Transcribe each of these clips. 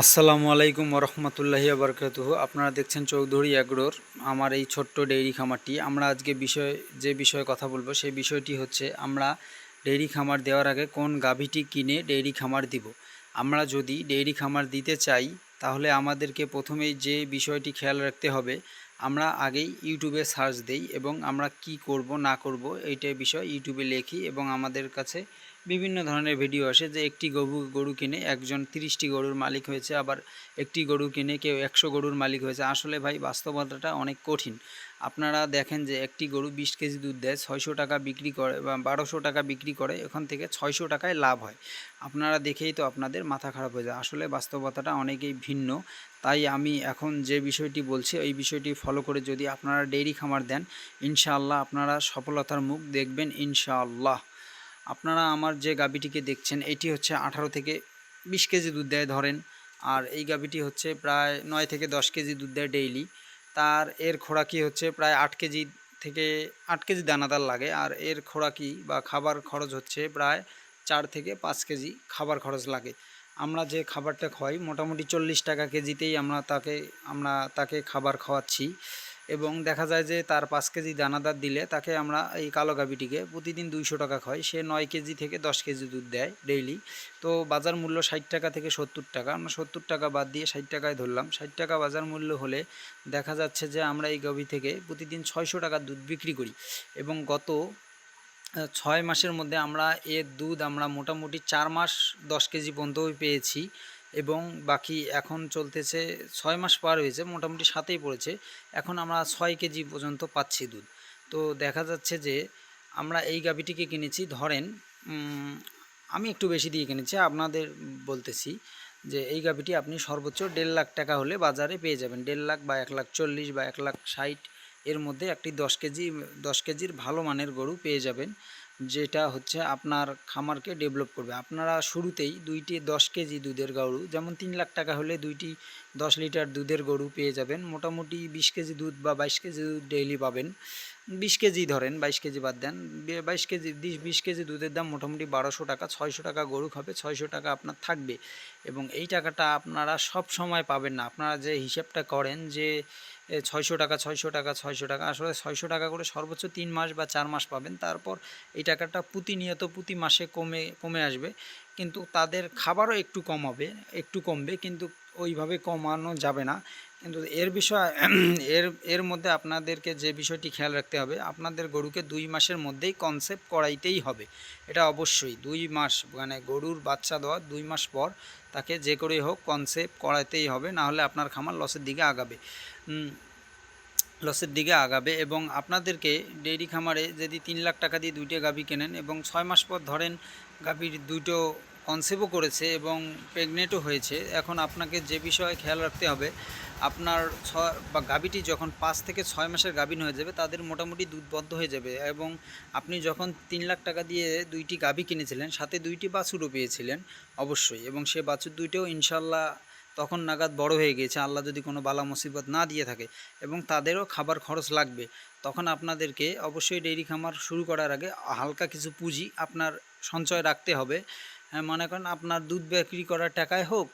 আসসালামু আলাইকুম রহমতুল্লাহি আবরকাতুহ আপনারা দেখছেন চৌধুরী অ্যাগ্রোর আমার এই ছোট্ট ডেইরি খামারটি। আমরা আজকে বিষয়, যে বিষয়ে কথা বলব, সেই বিষয়টি হচ্ছে আমরা ডেইরি খামার দেওয়ার আগে কোন গাভীটি কিনে ডেইরি খামার দিব। আমরা যদি ডেইরি খামার দিতে চাই, তাহলে আমাদেরকে প্রথমেই যে বিষয়টি খেয়াল রাখতে হবে, আমরা আগেই ইউটিউবে সার্চ দেই এবং আমরা কি করব, না করব, এইটাই বিষয় ইউটিউবে লিখি এবং আমাদের কাছে বিভিন্ন ধরনের ভিডিও আসে যে একটি গরু গরু কিনে একজন তিরিশটি গরুর মালিক হয়েছে, আবার একটি গরু কিনে কেউ একশো গরুর মালিক হয়েছে। আসলে ভাই, বাস্তবতাটা অনেক কঠিন। আপনারা দেখেন যে একটি গরু বিশ কেজি দুধ দেয়, ছয়শো টাকা বিক্রি করে বা বারোশো টাকা বিক্রি করে, এখান থেকে ছয়শো টাকায় লাভ হয়। আপনারা দেখেই তো আপনাদের মাথা খারাপ হয়ে যায়। আসলে বাস্তবতাটা অনেকেই ভিন্ন। তাই আমি এখন যে বিষয়টি বলছি এই বিষয়টি ফলো করে যদি আপনারা ডেইরি খামার দেন, ইনশাআল্লাহ আপনারা সফলতার মুখ দেখবেন, ইনশাআল্লাহ। আপনারা আমার যে গাবিটিকে দেখছেন, এটি হচ্ছে আঠারো থেকে বিশ কেজি দুধ দেয় ধরেন। আর এই গাবিটি হচ্ছে প্রায় নয় থেকে দশ কেজি দুধ দেয় ডেইলি তার এর খোরাকি হচ্ছে প্রায় আট কেজি থেকে আট কেজি দানাদার লাগে। আর এর খোরাকি বা খাবার খরচ হচ্ছে প্রায় চার থেকে পাঁচ কেজি খাবার খরচ লাগে। আমরা যে খাবারটা খাওয়াই মোটামুটি চল্লিশ টাকা কেজিতেই আমরা তাকে আমরা তাকে খাবার খাওয়াচ্ছি এবং দেখা যায় যে তার পাঁচ কেজি দানাদার দিলে তাকে আমরা এই কালো গাভিটিকে প্রতিদিন দুইশো টাকা খাওয়াই। সে নয় কেজি থেকে দশ কেজি দুধ দেয় ডেইলি। তো বাজার মূল্য ষাট টাকা থেকে সত্তর টাকা। আমরা সত্তর টাকা বাদ দিয়ে ষাট টাকায় ধরলাম। ষাট টাকা বাজার মূল্য হলে দেখা যাচ্ছে যে আমরা এই গাভি থেকে প্রতিদিন ছয়শো টাকা দুধ বিক্রি করি। এবং গত ছয় মাসের মধ্যে আমরা এর দুধ আমরা মোটামুটি চার মাস দশ কেজি পর্যন্তই পেয়েছি। এবং বাকি এখন চলতেছে ছয় মাস পার হয়েছে, মোটামুটি সাতেই পড়েছে। এখন আমরা ছয় কেজি পর্যন্ত পাচ্ছি দুধ। তো দেখা যাচ্ছে যে আমরা এই গাভিটিকে কিনেছি, ধরেন আমি একটু বেশি দিয়ে কিনেছি, আপনাদের বলতেছি যে এই গাভিটি আপনি সর্বোচ্চ দেড় লাখ টাকা হলে বাজারে পেয়ে যাবেন। দেড় লাখ বা এক লাখ চল্লিশ বা এক লাখ ষাট এর মধ্যে একটি দশ কেজি, দশ কেজির ভালো মানের গরু পেয়ে যাবেন, যেটা হচ্ছে আপনার খামারকে ডেভেলপ করবে। আপনারা শুরুতেই দুইটি দশ কেজি দুধের গরু, যেমন তিন লাখ টাকা হলে দুইটি দশ লিটার দুধের গরু পেয়ে যাবেন। মোটামুটি বিশ কেজি দুধ বা বাইশ কেজি দুধ ডেইলি পাবেন। বিশ কেজি ধরেন, বাইশ কেজি বাদ দেন। বাইশ কেজি বিশ কেজি দুধের দাম মোটামুটি বারোশো টাকা, ছয়শো টাকা গরু খাবে, ছয়শো টাকা আপনার থাকবে। এবং এই টাকাটা আপনারা সব সময় পাবেন না। আপনারা যে হিসাবটা করেন যে ছয়শো টাকা ছয়শো টাকা ছয়শো টাকা। আসলে ছয়শো টাকা করে সর্বোচ্চ তিন মাস বা চার মাস পাবেন। তারপর এই টাকাটা প্রতিনিয়ত প্রতি মাসে কমে কমে আসবে। কিন্তু তাদের খাবারও একটু কম হবে, একটু কমবে। কিন্তু ওইভাবে কমানো যাবে না। কিন্তু এর বিষয়, এর এর মধ্যে আপনাদেরকে যে বিষয়টি খেয়াল রাখতে হবে, আপনাদের গরুকে দুই মাসের মধ্যেই কনসেপ্ট করাইতেই হবে। এটা অবশ্যই। দুই মাস মানে গরুর বাচ্চা দেওয়ার দুই মাস পর তাকে যে করেই হোক কনসেপ্ট করাইতেই হবে। না হলে আপনার খামার লসের দিকে আগাবে। লসের দিকে আগাবে এবং আপনাদেরকে ডেইরি খামারে যদি তিন লাখ টাকা দিয়ে দুইটা গাভী কেনেন এবং ছয় মাস পর ধরেন গাভীর দুটো কনসেপ্টও করেছে এবং প্রেগনেন্টও হয়েছে, এখন আপনাকে যে বিষয়ে খেয়াল রাখতে হবে, আপনার ছ বা গাভীটি যখন পাঁচ থেকে ছয় মাসের গাভীন হয়ে যাবে, তাদের মোটামুটি দুধবদ্ধ হয়ে যাবে এবং আপনি যখন তিন লাখ টাকা দিয়ে দুইটি গাভী কিনেছিলেন, সাথে দুইটি বাছুরও পেয়েছিলেন অবশ্যই এবং সে বাছুর দুইটাও ইনশাল্লাহ তখন নাগাদ বড় হয়ে গিয়েছে। আল্লাহ যদি কোনো বালা মুসিবত না দিয়ে থাকে এবং তাদেরও খাবার খরচ লাগবে তখন আপনাদেরকে অবশ্যই ডেইরি খামার শুরু করার আগে হালকা কিছু পুঁজি আপনার সঞ্চয় রাখতে হবে। হ্যাঁ, মনে করেন আপনার দুধ বিক্রি করার টাকায় হোক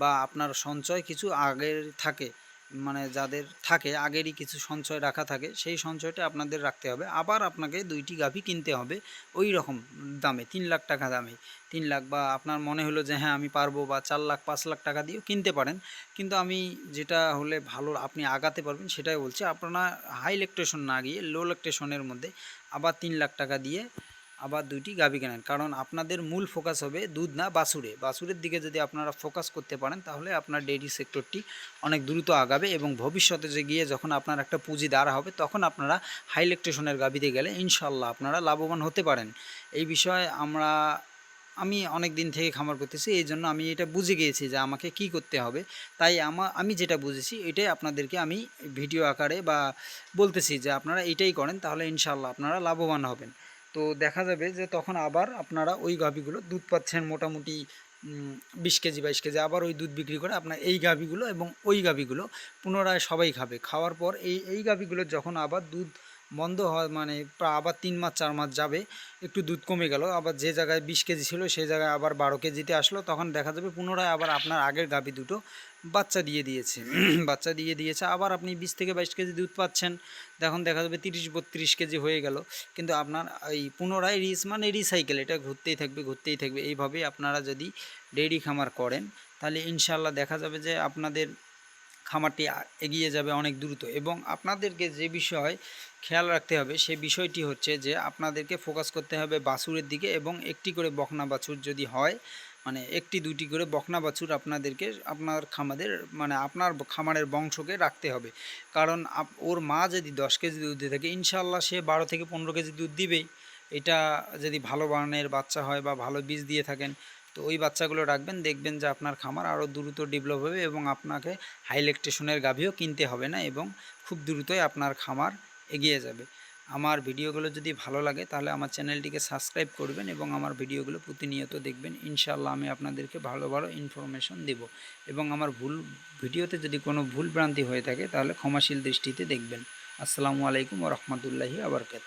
বা আপনার সঞ্চয় কিছু আগের থাকে মানে যাদের থাকে, আগেরই কিছু সঞ্চয় রাখা থাকে, সেই সঞ্চয়টা আপনাদের রাখতে হবে। আবার আপনাকে দুইটি গাভী কিনতে হবে ওই রকম দামে, তিন লাখ টাকা দামে। তিন লাখ বা আপনার মনে হলো যে হ্যাঁ আমি পারব বা চার লাখ, পাঁচ লাখ টাকা দিয়েও কিনতে পারেন। কিন্তু আমি যেটা হলে ভালো আপনি আগাতে পারবেন সেটাই বলছি, আপনারা হাই ইলেকট্রেশন না গিয়ে লো ইলেকট্রেশনের মধ্যে আবার তিন লাখ টাকা দিয়ে আবার দুইটি গাভী কেনেন। কারণ আপনাদের মূল ফোকাস হবে দুধ না বাসুরে বাসুরের দিকে যদি আপনারা ফোকাস করতে পারেন, তাহলে আপনার ডেইরি সেক্টরটি অনেক দ্রুত আগাবে এবং ভবিষ্যতে যে গিয়ে যখন আপনার একটা পুঁজি দাঁড়া হবে, তখন আপনারা হাই ইলেকট্রেশনের গাভীতে গেলে ইনশাল্লাহ আপনারা লাভবান হতে পারেন। এই বিষয়ে আমরা, আমি অনেক দিন থেকে খামার করতেছি, এই জন্য আমি এটা বুঝে গিয়েছি যে আমাকে কি করতে হবে। তাই আমার আমি যেটা বুঝেছি, এটাই আপনাদেরকে আমি ভিডিও আকারে বা বলতেছি যে আপনারা এটাই করেন, তাহলে ইনশাল্লাহ আপনারা লাভবান হবেন। তো দেখা যাবে যে তখন আবার আপনারা ওই গাভিগুলো দুধ পাচ্ছেন মোটামুটি বিশ কেজি বাইশ কেজি, আবার ওই দুধ বিক্রি করে আপনার এই গাভিগুলো এবং ওই গাভিগুলো পুনরায় সবাই খাবে। খাওয়ার পর এই এই গাভিগুলো যখন আবার দুধ বন্ধ হয় মানে আবার তিন মাস, চার মাস যাবে। একটু দুধ কমে গেল, আবার যে জায়গায় বিশ কেজি ছিল, সেই জায়গায় আবার বারো কেজিতে আসলো। তখন দেখা যাবে পুনরায় আবার আপনার আগের গাভী দুটো বাচ্চা দিয়ে দিয়েছে। বাচ্চা দিয়ে দিয়েছে, আবার আপনি বিশ থেকে বাইশ কেজি দুধ পাচ্ছেন। তখন দেখা যাবে তিরিশ, বত্রিশ কেজি হয়ে গেল। কিন্তু আপনার এই পুনরায় রিস মানে রিসাইকেল, এটা ঘুরতেই থাকবে ঘুরতেই থাকবে। এইভাবেই আপনারা যদি ডেইরি খামার করেন, তাহলে ইনশাল্লাহ দেখা যাবে যে আপনাদের খামারটি এগিয়ে যাবে অনেক দ্রুত। এবং আপনাদেরকে যে বিষয় খেয়াল রাখতে হবে, সে বিষয়টি হচ্ছে যে আপনাদেরকে ফোকাস করতে হবে বাছুরের দিকে এবং একটি করে বকনা বাছুর যদি হয় মানে একটি, দুটি করে বকনা বাছুর আপনাদেরকে আপনার খামাদের মানে আপনার খামারের বংশকে রাখতে হবে। কারণ ওর মা যদি দশ কেজি দুধ দিয়ে থাকে ইনশাল্লাহ সে বারো থেকে পনেরো কেজি দুধ দিবেই। এটা যদি ভালো বানের বাচ্চা হয় বা ভালো বীজ দিয়ে থাকেন তো ওই বাচ্চাগুলো রাখবেন, দেখবেন যে আপনার খামার আরও দ্রুত ডেভেলপ হবে এবং আপনাকে হাই ল্যাকটেশনের গাভীও কিনতে হবে না এবং খুব দ্রুতই আপনার খামার এগিয়ে যাবে। আমার ভিডিওগুলো যদি ভালো লাগে তাহলে আমার চ্যানেলটিকে সাবস্ক্রাইব করবেন এবং আমার ভিডিওগুলো প্রতিনিয়ত দেখবেন। ইনশাল্লাহ আমি আপনাদেরকে ভালো ভালো ইনফরমেশন দেব এবং আমার ভুল ভিডিওতে যদি কোনো ভুল ভ্রান্তি হয়ে থাকে তাহলে ক্ষমাশীল দৃষ্টিতে দেখবেন। আসসালামু আলাইকুম রহমতুল্লাহি আবরকাত